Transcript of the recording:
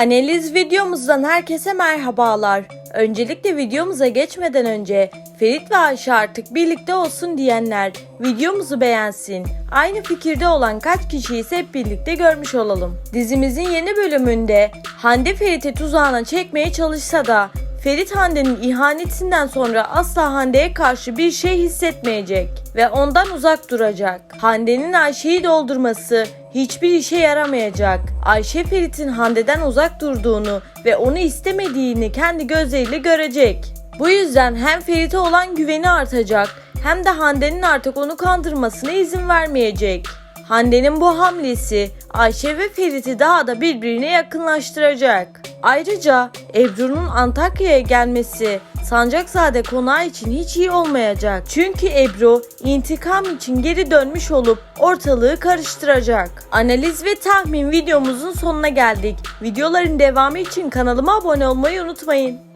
Analiz videomuzdan herkese merhabalar. Öncelikle videomuza geçmeden önce Ferit ve Ayşe artık birlikte olsun diyenler videomuzu beğensin. Aynı fikirde olan kaç kişiyi ise hep birlikte görmüş olalım. Dizimizin yeni bölümünde Hande Ferit'i tuzağına çekmeye çalışsa da Ferit Hande'nin ihanetinden sonra asla Hande'ye karşı bir şey hissetmeyecek ve ondan uzak duracak. Hande'nin Ayşe'yi doldurması hiçbir işe yaramayacak. Ayşe Ferit'in Hande'den uzak durduğunu ve onu istemediğini kendi gözleriyle görecek. Bu yüzden hem Ferit'e olan güveni artacak hem de Hande'nin artık onu kandırmasına izin vermeyecek. Hande'nin bu hamlesi Ayşe ve Ferit'i daha da birbirine yakınlaştıracak. Ayrıca Ebru'nun Antakya'ya gelmesi Sancakzade konağı için hiç iyi olmayacak. Çünkü Ebru intikam için geri dönmüş olup ortalığı karıştıracak. Analiz ve tahmin videomuzun sonuna geldik. Videoların devamı için kanalıma abone olmayı unutmayın.